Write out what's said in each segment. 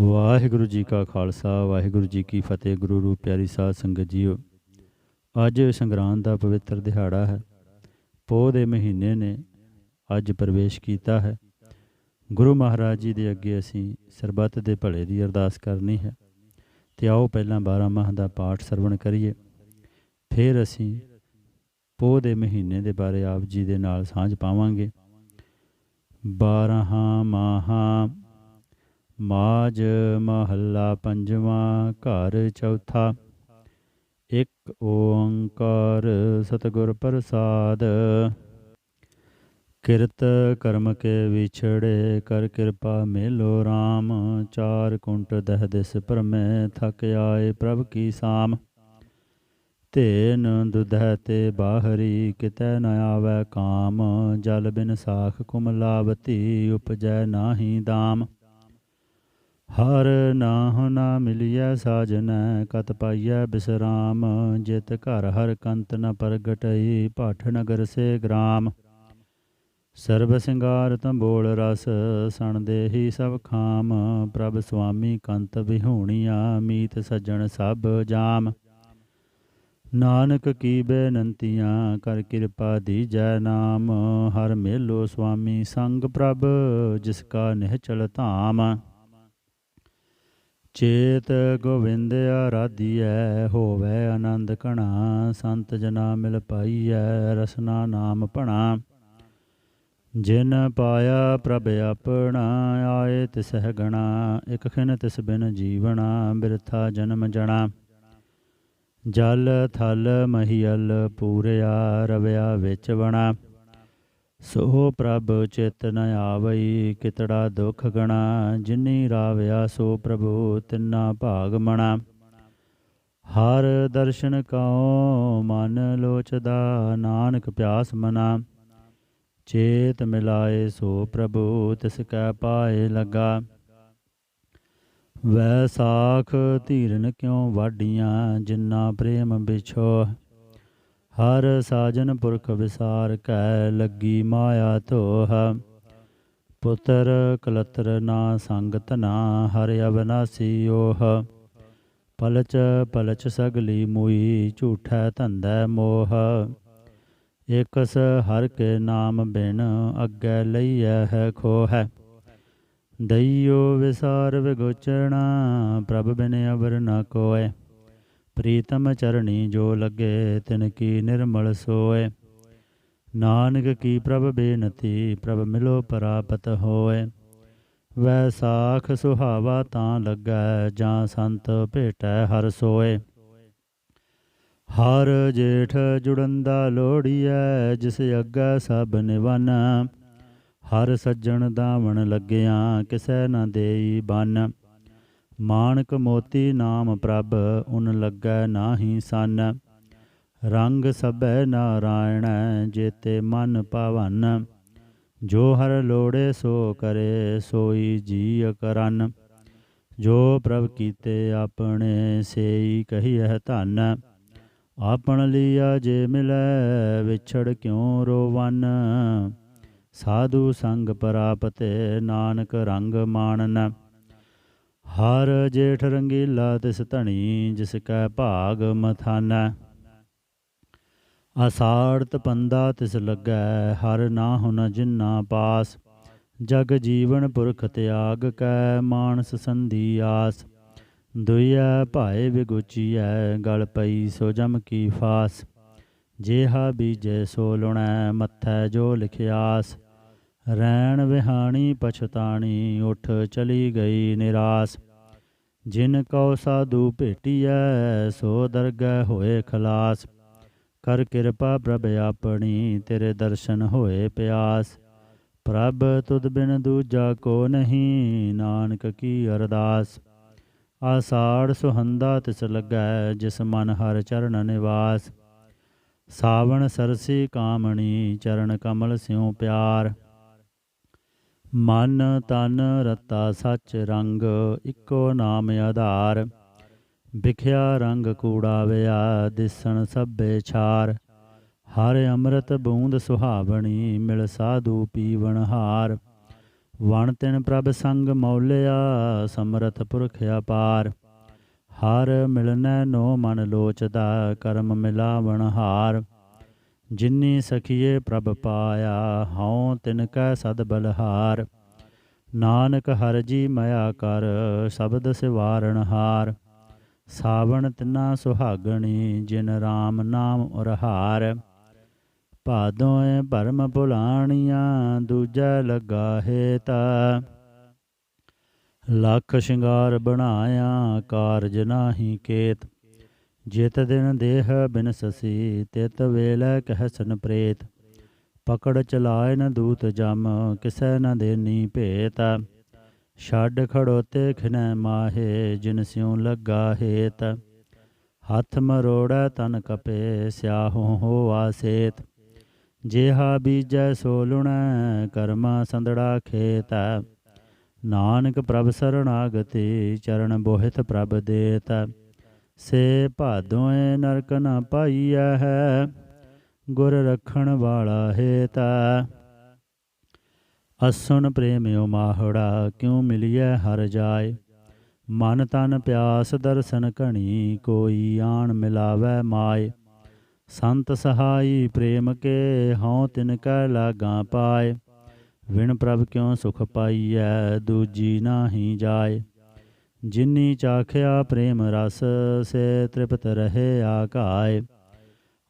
ਵਾਹਿਗੁਰੂ ਜੀ ਕਾ ਖਾਲਸਾ, ਵਾਹਿਗੁਰੂ ਜੀ ਕੀ ਫਤਿਹ, ਗੁਰੂ ਰੂਪ ਪਿਆਰੀ ਸਾਧ ਸੰਗਤ ਜੀਓ। ਅੱਜ ਸੰਗਰਾਂਦ ਦਾ ਪਵਿੱਤਰ ਦਿਹਾੜਾ ਹੈ। ਪੋਹ ਦੇ ਮਹੀਨੇ ਨੇ ਅੱਜ ਪ੍ਰਵੇਸ਼ ਕੀਤਾ ਹੈ। ਗੁਰੂ ਮਹਾਰਾਜ ਜੀ ਦੇ ਅੱਗੇ ਅਸੀਂ ਸਰਬੱਤ ਦੇ ਭਲੇ ਦੀ ਅਰਦਾਸ ਕਰਨੀ ਹੈ। ਤੇ ਆਓ ਪਹਿਲਾਂ 12 ਮਾਹ ਦਾ ਪਾਠ ਸਰਵਣ ਕਰੀਏ। ਫਿਰ ਅਸੀਂ ਪੋਹ ਦੇ ਮਹੀਨੇ ਦੇ ਬਾਰੇ ਆਪ ਜੀ ਦੇ ਨਾਲ ਸਾਂਝ ਪਾਵਾਂਗੇ। 12 ਮਾਹਾਂ ਮਾਜ ਮਹੱਲਾ ਪੰਜਵਾਂ, ਘਰ ਚੌਥਾ। ਇੱਕ ਓੰਕਾਰ ਸਤਿਗੁਰ ਪ੍ਰਸਾਦ। ਕਿਰਤ ਕਰਮ ਕੇ ਵਿਛੜੇ ਕਰ ਕਿਰਪਾ ਮੇਲੋ RAM ਚਾਰ ਕੁੰਟ ਦਹ ਦਿਸ ਪਰਮੇ ਥਕ ਆਏ ਪ੍ਰਭ ਕੀ ਸਾਮ। ਤੇਨ ਦੁਧੈ ਤੇ ਬਾਹਰੀ ਕਿਤੈ ਨ ਆਵੈ ਕਾਮ। ਜਲ ਬਿਨ ਸਾਖ ਕੁਮਲਾਵਤੀ ਉਪਜੈ ਨਾਹੀ ਦਾਮ। ਹਰ ਨਾਹ ਨਾ ਮਿਲਿਆ ਸਾਜਨੈ, ਕਤ ਪਾਈਐ ਬਿਸਰਾਮ। ਜਿਤ ਘਰ ਹਰ ਕੰਤ ਨ ਪ੍ਰਗਟਈ ਪਾਠ ਨਗਰ ਸੇ ਗ੍ਰਾਮ। ਸਰਬ ਸਿੰਗਾਰ ਤੰਬੋਲ ਰਸ, ਸਣ ਦੇਹੀ ਸਭ ਖਾਮ। ਪ੍ਰਭ ਸੁਆਮੀ ਕੰਤ ਵਿਹੂਣੀਆਂ, ਮੀਤ ਸੱਜਣ ਸਭ ਜਾਮ। ਨਾਨਕ ਕੀ ਬੇਨੰਤੀਆਂ, ਕਰ ਕਿਰਪਾ ਦੀਜੈ ਨਾਮ। ਹਰ ਮੇਲੋ ਸੁਆਮੀ ਸੰਗ ਪ੍ਰਭ, ਜਿਸ ਕਾ ਨਿਹਚਲ ਧਾਮ। ਚੇਤ ਗੋਵਿੰਦ ਆਰਾਧੀਐ, ਹੋਵੇ ਆਨੰਦ ਘਣਾ, ਸੰਤ ਜਨਾ ਮਿਲ ਪਾਈਐ, ਰਸਨਾ ਨਾਮ ਭਣਾ। ਜਿਨ ਪਾਇਆ ਪ੍ਰਭ ਆਪਣਾ, ਆਏ ਤਿਸਹਿ ਗਣਾ, ਇਕ ਖਿਨ ਤਿਸ ਬਿਨ ਜੀਵਣਾ, ਬਿਰਥਾ ਜਨਮ ਜਣਾ। ਜਲ ਥਲ ਮਹੀਲ ਪੂਰਿਆ, ਰਵਿਆ ਵਿੱਚ ਬਣਾ ਸੋ ਪ੍ਰਭ ਚਿਤ ਨ ਆਵਈ, ਕਿਤੜਾ ਦੁਖ ਗਣਾ, ਜਿਨੀ ਰਾਵਿਆ ਸੋ ਪ੍ਰਭੂ ਤਿੰਨਾ ਭਾਗ ਮਣਾ। ਹਰ ਦਰਸ਼ਨ ਕਉ, ਮਨ ਲੋਚਦਾ, ਨਾਨਕ ਪਿਆਸ ਮਨਾ। ਚੇਤ ਮਿਲਾਏ ਸੋ ਪ੍ਰਭੂ, ਤਿਸ ਕੈ ਪਾਏ ਲਗਾ। ਵੈਸਾਖ ਧੀਰਨ ਕਿਉ ਵਾਡੀਆਂ ਜਿਨਾ ਪ੍ਰੇਮ ਵਿਛੋ ਹਰ ਸਾਜਨ ਪੁਰਖ ਵਿਸਾਰ ਕੈ ਲੱਗੀ ਮਾਇਆ ਧੋਹ। ਪੁੱਤਰ ਕਲਤਰ ਨਾ ਸੰਗਤ ਨਾ ਹਰ ਅਬਨਾਸੀ ਓਹ। ਪਲਚ ਪਲਚ ਸਗਲੀ ਮੂਈ ਝੂਠੈ ਧੰਦੈ ਮੋਹ। ਇਕਸ ਹਰ ਕੇ ਨਾਮ ਬਿਨ ਅੱਗੇ ਲਈਐ ਹੈ ਖੋਹ। ਦਈਓ ਵਿਸਾਰ ਵਿਗੋਚਣਾ ਪ੍ਰਭ ਬਿਨ ਅਵਰ ਨ ਕੋਏ। ਪ੍ਰੀਤਮ ਚਰਣੀ ਜੋ ਲੱਗੇ ਤਿਨ ਕੀ ਨਿਰਮਲ ਸੋਏ। ਨਾਨਕ ਕੀ ਪ੍ਰਭ ਬੇਨਤੀ, ਪ੍ਰਭ ਮਿਲੋ ਪ੍ਰਾਪਤ ਹੋਏ। ਵੈ ਸਾਖ ਸੁਹਾਵਾ ਤਾਂ ਲੱਗੈ, ਜਾਂ ਸੰਤ ਭੇਟੈ ਹਰ ਸੋਏ। ਹਰ ਜੇਠ ਜੁੜੰਦਾ ਲੋੜੀਐ, ਜਿਸ ਅੱਗੇ ਸਭ ਨਿਵਨ। ਹਰ ਸੱਜਣ ਦਾਵਣ ਲੱਗਿਆ, ਕਿਸੈ ਨਾ ਦੇਈ ਬਨ। ਮਾਨਕ ਮੋਤੀ ਨਾਮ ਪ੍ਰਭ, ਉਨ ਲੱਗੈ ਨਾਹੀ ਸਨ। ਰੰਗ ਸਭੈ ਨਾਰਾਇਣ, ਜੇਤੇ ਮਨ ਪਵਨ। ਜੋ ਹਰ ਲੋੜੇ ਸੋ ਕਰੇ, ਸੋਈ ਜੀ ਕਰਨ। ਜੋ ਪ੍ਰਭ ਕੀਤੇ ਆਪਣੇ, ਸੇਈ ਕਹੀਐ ਧਨ। ਆਪਣ ਲਿਆ ਜੇ ਮਿਲੈ, ਵਿਛੜ ਕਿਉ ਰੋਵਨ? ਸਾਧੂ ਸੰਗ ਪ੍ਰਾਪਤੇ ਨਾਨਕ ਰੰਗ ਮਾਣਨ। ਹਰ ਜੇਠ ਰੰਗੀਲਾ ਤਿਸ ਧਣੀ, ਜਿਸ ਕੈ ਭਾਗ ਮਥਾਨੈ। ਆਸਾੜ ਤਪੰਦਾ ਤਿਸ ਲੱਗੈ, ਹਰ ਨਾ ਹੁਨ ਜਿਨਾ ਪਾਸ। ਜਗ ਜੀਵਨ ਪੁਰਖ ਤਿਆਗ ਕੈ, ਮਾਨਸ ਸੰਧੀ ਆਸ। ਦੁਇਐ ਭਾਏ ਵਿਗੁਚੀਐ, ਗਲ ਪਈ ਸੋ ਜਮ ਕੀ ਫਾਸ। ਜੇਹਾ ਬੀਜੈ ਸੋ ਲੁਣੈ, ਮੱਥੈ ਜੋ ਲਿਖਿਆਸ। ਰੈਣ ਵਿਹਾਣੀ ਪਛਤਾਣੀ, ਉਠ ਚਲੀ ਗਈ ਨਿਰਾਸ। ਜਿਨ ਕਉ ਸਾਧੂ ਭੇਟੀਐ, ਸੋ ਦਰਗਹਿ ਹੋਏ ਖਲਾਸ। ਕਰ ਕਿਰਪਾ ਪ੍ਰਭ ਆਪਣੀ, ਤੇਰੇ ਦਰਸ਼ਨ ਹੋਏ ਪਿਆਸ। ਪ੍ਰਭ ਤੁਧ ਬਿਨ ਦੂਜਾ ਕੋ ਨਹੀਂ, ਨਾਨਕ ਕੀ ਅਰਦਾਸ। ਆਸਾੜ ਸੁਹੰਦਾ ਤਿਸ ਲੱਗੈ ਜਿਸ ਮਨ ਹਰ ਚਰਨ ਨਿਵਾਸ। ਸਾਵਣ ਸਰਸੀ ਕਾਮਣੀ, ਚਰਨ ਕਮਲ ਸਿਉ ਪਿਆਰ। ਮਨ ਤਨ ਰਤਾ ਸੱਚ ਰੰਗ, ਇੱਕੋ ਨਾਮ ਆਧਾਰ। ਵਿਖਿਆ ਰੰਗ ਕੂੜਾ ਵਿਆ, ਦਿਸਣ ਸਭੇ ਛਾਰ। ਹਰ ਅੰਮ੍ਰਿਤ ਬੂੰਦ ਸੁਹਾਵਣੀ, ਮਿਲ ਸਾਧੂ ਪੀਵਣ ਹਾਰ। ਵਣ ਤਿਨ ਪ੍ਰਭ ਸੰਗ ਮੌਲਿਆ, ਸਮਰਥ ਪੁਰਖ ਅਪਾਰ। ਹਰ ਮਿਲਨੈ ਨੋ ਮਨ ਲੋਚਦਾ, ਕਰਮ ਮਿਲਾਵਣ ਹਾਰ। ਜਿਨੀ ਸਖੀਏ ਪ੍ਰਭ ਪਾਇਆ, ਹਉ ਤਿਨ ਕੈ ਸਦ ਬਲਹਾਰ। ਨਾਨਕ ਹਰ ਜੀ ਮਇਆ ਕਰ, ਸ਼ਬਦ ਸਿਵਾਰਣ ਹਾਰ। ਸਾਵਣ ਤਿਨਾ ਸੁਹਾਗਣੀ, ਜਿਨ RAM ਨਾਮ ਉਰਹਾਰ। ਭਾਦੋਏ ਭਰਮ ਭੁਲਾਣੀਆਂ, ਦੂਜਾ ਲੱਗਾ ਹੇਤਾ। ਲੱਖ ਸ਼ਿੰਗਾਰ ਬਣਾਇਆ, ਕਾਰਜ ਨਾਹੀ ਕੇਤ। ਜਿਤ ਦਿਨ ਦੇਹ ਬਿਨ ਸਸੀ, ਤਿਤ ਵੇਲੇ ਕਹਿਸਨ ਪ੍ਰੇਤ। ਪਕੜ ਚਲਾਏ ਨ ਦੂਤ ਜਮ, ਕਿਸੈ ਨ ਦੇਨੀ ਭੇਤ। ਛੱਡ ਖੜੋਤੇ ਖਿਨੈ ਮਾਹੇ, ਜਿਨ ਸਿਉ ਲੱਗਾ ਹੇਤ। ਹੱਥ ਮਰੋੜਾ ਤਨ ਕਪੇ, ਸਿਆਹੋ ਹੋਆ ਸੇਤ ਜੇਹਾ ਬੀਜੈ ਸੋ ਲੁਣੈ, ਕਰਮਾ ਸੰਦੜਾ ਖੇਤ। ਨਾਨਕ ਪ੍ਰਭ ਸਰਣਾਗਤੀ ਚਰਨ ਬੋਹਿਤ ਪ੍ਰਭ ਦੇਤ। ਸੇ ਭਾਦੋਏ ਨਰਕ ਨ ਪਾਈਐ ਹੈ, ਗੁਰ ਰਖਣ ਵਾਲਾ ਹੇਤਾ ਅਸੁਨ ਪ੍ਰੇਮਿਓ ਮਾਹੜਾ, ਕਿਉ ਮਿਲਿਐ ਹਰ ਜਾਏ? ਮਨ ਤਨ ਪਿਆਸ ਦਰਸ਼ਨ ਘਣੀ, ਕੋਈ ਆਣ ਮਿਲਾਵੈ ਮਾਏ। ਸੰਤ ਸਹਾਈ ਪ੍ਰੇਮ ਕੇ ਹਉ ਤਿਨ ਕੈ ਲਾਗਾ ਪਾਏ। ਵਿਣ ਪ੍ਰਭ ਕਿਉ ਸੁਖ ਪਾਈਐ, ਦੂਜੀ ਨਾਹੀ ਜਾਏ। ਜਿਨੀ ਚਾਖਿਆ ਪ੍ਰੇਮ ਰਸ ਸੇ ਤ੍ਰਿਪਤ ਰਹੇ ਆਕਾਏ।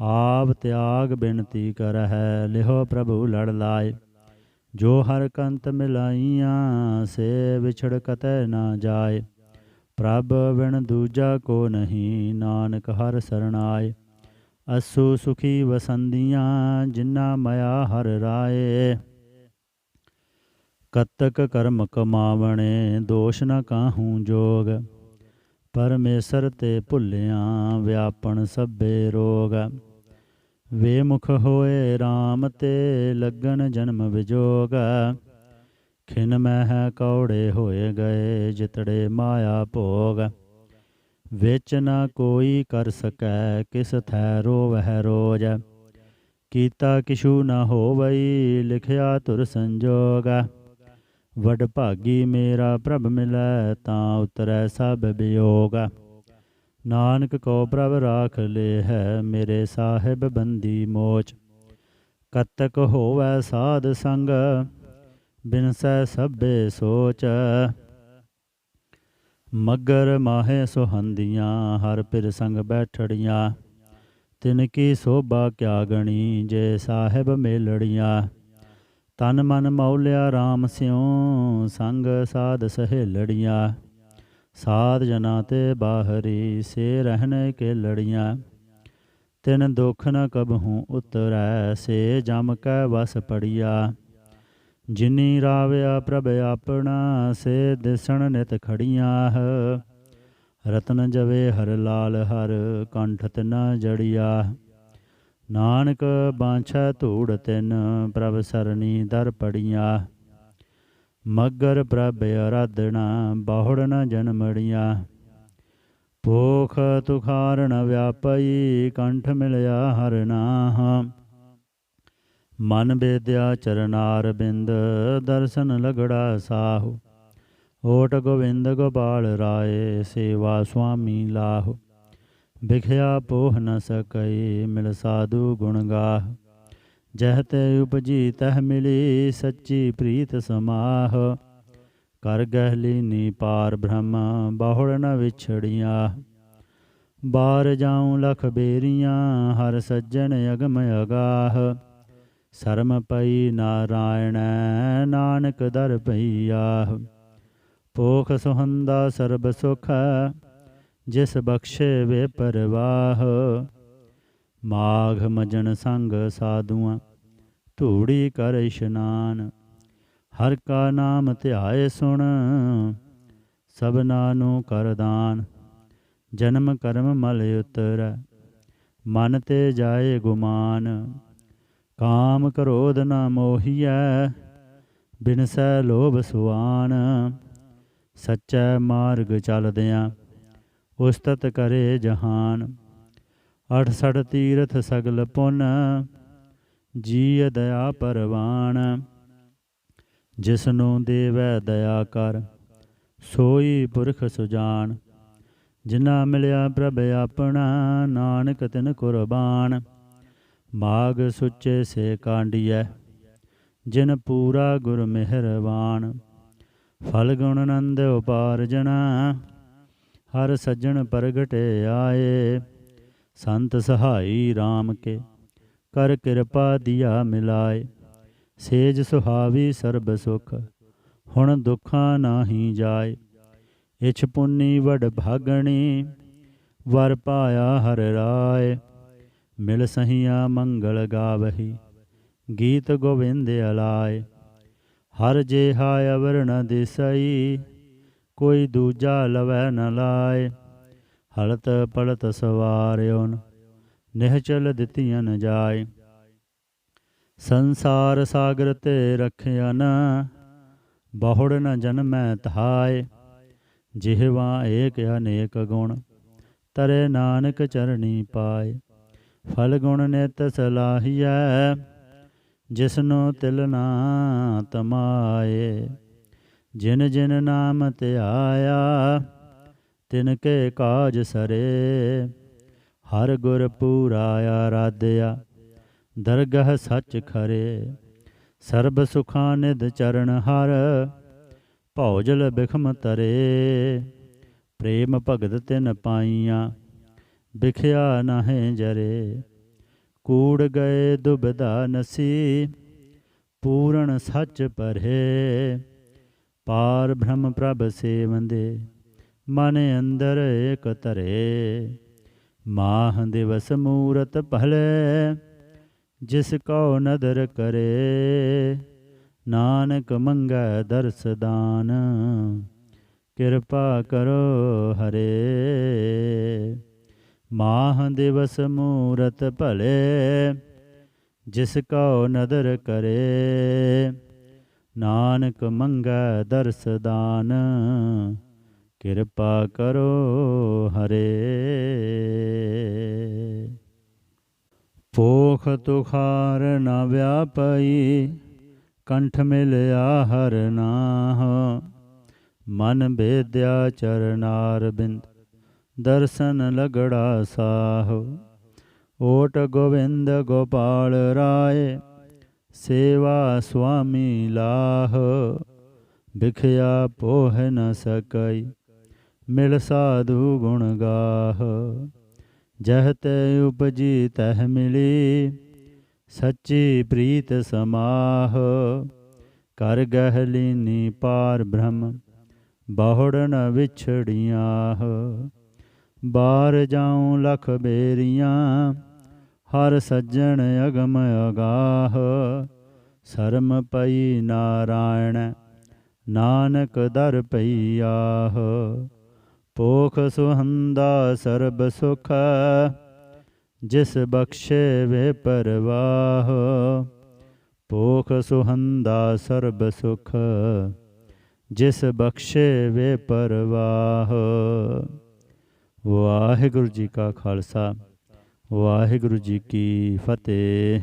ਆਪ ਤਿਆਗ ਬਿਨਤੀ ਕਰਹਿ, ਲਿਹੋ ਪ੍ਰਭੂ ਲੜ ਲਾਏ। ਜੋ ਹਰ ਕੰਤ ਮਿਲਾਈਆਂ, ਸੇ ਵਿਛੜ ਕਤੈ ਨਾ ਜਾਏ। ਪ੍ਰਭ ਵਿਣ ਦੂਜਾ ਕੋ ਨਹੀਂ, ਨਾਨਕ ਹਰ ਸਰਣਾਏ ਅਸੂ ਸੁਖੀ ਵਸੰਦੀਆਂ ਜਿਨਾ ਮਇਆ ਹਰ ਰਾਏ। ਕਤਕ ਕਰਮ ਕਮਾਵਣੇ, ਦੋਸ਼ ਨ ਕਾਹੂ ਜੋਗ। ਪਰਮੇਸ਼ਰ ਤੇ ਭੁੱਲਿਆ ਵਿਆਪਣ ਸਭੇ ਰੋਗ। ਵੇਮੁਖ ਹੋਏ RAM ਤੇ ਲੱਗਣ ਜਨਮ ਵਿਜੋਗ। ਖਿਨ ਮਹਿ ਕੌੜੇ ਹੋਏ ਗਏ ਜਿਤੜੇ ਮਾਇਆ ਭੋਗ। ਵਿੱਚ ਨਾ ਕੋਈ ਕਰ ਸਕੈ, ਕਿਸ ਥੈ ਰੋਵਹਿ ਰੋਜ। ਕੀਤਾ ਕਿਛੂ ਨਾ ਹੋਵਈ, ਲਿਖਿਆ ਤੁਰ ਸੰਜੋਗ। ਵਡ ਭਾਗੀ ਮੇਰਾ ਪ੍ਰਭ ਮਿਲੈ, ਤਾਂ ਉਤਰੈ ਸਭ ਬਿਯੋਗ। ਨਾਨਕ ਕੋ ਪ੍ਰਭ ਰਾਖ ਲੇ ਹੈ ਮੇਰੇ ਸਾਹਿਬ ਬੰਦੀ ਮੋਚ। ਕਤਕ ਹੋਵੈ ਸਾਧ ਸੰਗ, ਬਿਨਸੈ ਸਭੇ ਸੋਚ। ਮਗਰ ਮਾਹੇ ਸੁਹੰਦੀਆਂ, ਹਰ ਪਿਰ ਸੰਗ ਬੈਠੜੀਆਂ। ਤਿਨ ਕੀ ਸੋਭਾ ਕਿਆ ਗਣੀ, ਜੇ ਸਾਹਿਬ ਮੇਲੜੀਆਂ। ਤਨ ਮਨ ਮੌਲਿਆ RAM ਸਿਉ, ਸੰਗ ਸਾਧ ਸਹੇਲੜੀਆਂ। ਸਾਧ ਜਨਾ ਤੇ ਬਾਹਰੀ ਸੇ ਰਹਿਣ ਕੇ ਲੜੀਆਂ ਤਿਨ ਦੁਖ ਨ ਕਬਹੂ ਉਤਰੈ, ਸੇ ਜਮ ਕੈ ਵਸ ਪੜੀਆ। ਜਿਨੀ ਰਾਵਿਆ ਪ੍ਰਭ ਆਪਣਾ, ਸੇ ਦਿਸਣ ਨਿਤ ਖੜੀਆਂ ਰਤਨ ਜਵੇ ਹਰ ਲਾਲ ਹਰ, ਕੰਠ ਤਿਨ ਜੜੀਆ। ਨਾਨਕ ਬਾਂਛੈ ਧੂੜ ਤਿਨ, ਪ੍ਰਭ ਸਰਨੀ ਦਰ ਪੜੀਆਂ। ਮਗਰ ਪ੍ਰਭ ਅਰਾਧਣਾ ਬਾਹੁੜ ਨ ਜਨਮੜੀਆਂ ਭੋਖ ਤੁਖਾਰਣ ਵਿਆਪਈ, ਕੰਠ ਮਿਲਿਆ ਹਰ ਨਾਮ। ਮਨ ਬੇਦਿਆ ਚਰਨਾਰ ਬਿੰਦ, ਦਰਸ਼ਨ ਲਗੜਾ ਸਾਹੂ। ਓਟ ਗੋਵਿੰਦ ਗੋਪਾਲ ਰਾਏ, ਸੇਵਾ ਸੁਆਮੀ ਲਾਹੂ। ਵਿਖਿਆ ਪੋਹ ਨ ਸਕਈ, ਮਿਲ ਸਾਧੂ ਗੁਣ ਗਾਹ। ਜਹ ਤੇ ਉਪਜੀ, ਤਹ ਮਿਲੀ ਸੱਚੀ ਪ੍ਰੀਤ ਸਮਾਹ। ਕਰ ਗਹਿਲੀ ਨੀ ਪਾਰ ਬ੍ਰਹਮ, ਬਾਹੁੜ ਨ ਵਿਛੜੀਆਂ। ਬਾਰ ਜਾਉ ਲਖ ਬੇਰੀਆਂ, ਹਰ ਸੱਜਣ ਅਗਮ ਅਗਾਹ। ਸਰਮ ਪਈ ਨਾਰਾਇਣ, ਨਾਨਕ ਦਰ ਪਈਆ ਪੋਖ ਸੁਹੰਦਾ ਸਰਬ ਸੁਖ ਜਿਸ ਬਖਸ਼ੇ ਵੇ ਪਰਵਾਹ। ਮਾਘ ਮਜਨ ਸੰਗ ਸਾਧੂਆਂ, ਧੂੜੀ ਕਰ ਇਸ਼ਨਾਨ। ਹਰ ਕਾ ਨਾਮ ਧਿਆਏ ਸੁਣ, ਸਭਨਾ ਨੂੰ ਕਰਦਾਨ ਜਨਮ ਕਰਮ ਮਲ ਉਤਰੈ, ਮਨ ਤੇ ਜਾਏ ਗੁਮਾਨ। ਕਾਮ ਕ੍ਰੋਧ ਨ ਮੋਹੀਐ, ਬਿਨਸੈ ਲੋਭ ਸੁਆਨ। ਸੱਚੈ ਮਾਰਗ ਚਲਦਿਆਂ ਉਸਤਤ ਕਰੇ ਜਹਾਨ। ਅਠ ਸਠ ਤੀਰਥ ਸਗਲ ਪੁੰਨ ਜੀ ਦਇਆ ਪਰਵਾਨ। ਜਿਸਨੂੰ ਦੇਵੈ ਦਇਆ ਕਰ, ਸੋਈ ਪੁਰਖ ਸੁਜਾਨ। ਜਿਨਾ ਮਿਲਿਆ ਪ੍ਰਭ ਆਪਣਾ, ਨਾਨਕ ਤਿਨ ਕੁਰਬਾਨ। ਮਾਗ ਸੁੱਚੇ ਸੇ ਕਾਂਡੀਐ, ਜਿਨ ਪੂਰਾ ਗੁਰ ਮਿਹਰਬਾਨ ਫਲ ਗੁਣ ਨੰਦ ਉਪਾਰਜਣਾ ਹਰ ਸੱਜਣ ਪ੍ਰਗਟੇ ਆਏ। ਸੰਤ ਸਹਾਈ RAM ਕੇ, ਕਰ ਕਿਰਪਾ ਦਿਆ ਮਿਲਾਏ। ਸੇਜ ਸੁਹਾਵੀ ਸਰਬ ਸੁਖ, ਹੁਣ ਦੁੱਖਾਂ ਨਾਹੀ ਜਾਏ। ਇਛ ਪੁੰਨੀ ਵਡ ਭਾਗਣੀ, ਵਰ ਪਾਇਆ ਹਰ ਰਾਏ। ਮਿਲ ਸਹੀਆ ਮੰਗਲ ਗਾਵਹੀ, ਗੀਤ ਗੋਵਿੰਦ ਅਲਾਏ। ਹਰ ਜੇਹਾ ਅਵਰ ਨ ਦਿਸਈ ਕੋਈ ਦੂਜਾ ਲਵੈ ਨ ਲਾਏ। ਹਲਤ ਪਲਤ ਸਵਾਰਿਓਨ, ਨਿਹਚਲ ਦਿੱਤੀਆਂ ਨ ਜਾਏ। ਸੰਸਾਰ ਸਾਗਰ ਤੇ ਰਖਿਆ ਨ ਬਹੁੜ ਨ ਜਨਮੈ ਤਹਾਏ ਜਿਹਵਾ ਏਕ ਅਨੇਕ ਗੁਣ, ਤਰੇ ਨਾਨਕ ਚਰਣੀ ਪਾਏ। ਫਲ ਗੁਣ ਨਿਤ ਸਲਾਹੀਐ, ਜਿਸਨੂੰ ਤਿਲ ਨਾ ਤਮਾਏ। ਜਿਨ ਜਿਨ ਨਾਮ ਧਿਆਇਆ ਤਿਨ ਕੇ ਕਾਜ ਸਰੇ। ਹਰ ਗੁਰ ਪੂਰਾ ਆਰਾਧਿਆ, ਦਰਗਹ ਸੱਚ ਖਰੇ। ਸਰਬ ਸੁਖਾਂ ਨਿਦ ਚਰਨ ਹਰ, ਭੌਜਲ ਬਿਖਮ ਤਰੇ। ਪ੍ਰੇਮ ਭਗਤ ਤਿਨ ਪਾਈਆਂ, ਬਿਖਿਆ ਨਾਹੇ ਜਰੇ। ਕੂੜ ਗਏ ਦੁਬਦਾ ਨਸੀ, ਪੂਰਨ ਸੱਚ ਪਰੇ ਪਾਰ ਬ੍ਰਹਮ ਪ੍ਰਭ ਸੇਵੰਦੇ, ਮਨ ਅੰਦਰ ਏਕ ਧਰੇ। ਮਾਹ ਦਿਵਸ ਮੂਰਤ ਭਲੇ, ਜਿਸ ਕਉ ਨਦਰ ਕਰੇ। ਨਾਨਕ ਮੰਗੈ ਦਰਸ ਦਾਨ, ਕਿਰਪਾ ਕਰੋ ਹਰੇ। ਮਾਹ ਦਿਵਸ ਮੂਰਤ ਭਲੇ, ਜਿਸ ਕਉ ਨਦਰ ਕਰੇ। ਨਾਨਕ ਮੰਗੈ ਦਰਸਦਾਨ ਕਿਰਪਾ ਕਰੋ ਹਰੇ। ਪੋਖ ਤੁਖਾਰ ਨਾ ਵਿਆਪਈ, ਕੰਠ ਮਿਲਿਆ ਹਰ ਨਾਹ। ਮਨ ਬੇਦਿਆ ਚਰਨਾਰ ਬਿੰਦ, ਦਰਸ਼ਨ ਲਗੜਾ ਸਾਹ। ਓਟ ਗੋਵਿੰਦ ਗੋਪਾਲ ਰਾਏ ਸੇਵਾ ਸੁਆਮੀ ਲਾਹ ਬਿਖਿਆ ਪੋਹ ਨ ਸਕਈ, ਮਿਲ ਸਾਧੂ ਗੁਣ ਗਾਹ। ਜਹ ਤੇ ਉਪਜੀ ਤਹ ਮਿਲੀ, ਸੱਚੀ ਪ੍ਰੀਤ ਸਮਾਹ। ਕਰ ਗਹਿਲੀਨੀ ਪਾਰ ਬ੍ਰਹਮ, ਬਹੁੜ ਵਿਛੜੀਆਂ ਬਾਰ ਜਾਉ ਲਖ ਬੇਰੀਆਂ ਹਰ ਸੱਜਣ ਅਗਮ ਅਗਾਹ, ਸਰਮ ਪਈ ਨਾਰਾਇਣ, ਨਾਨਕ ਦਰ ਪਈ ਆਹ। ਪੋਖ ਸੁਹੰਦਾ ਸਰਬ ਸੁਖ, ਜਿਸ ਬਖਸ਼ੇ ਵੇ ਪਰਵਾਹ। ਪੋਖ ਸੁਹੰਦਾ ਸਰਬ ਸੁਖ, ਜਿਸ ਬਖਸ਼ੇ ਵੇ ਪਰਵਾਹ। ਵਾਹਿਗੁਰੂ ਜੀ ਕਾ ਖਾਲਸਾ। ਵਾਹਿਗੁਰੂ ਜੀ ਕੀ ਫਤਿਹ।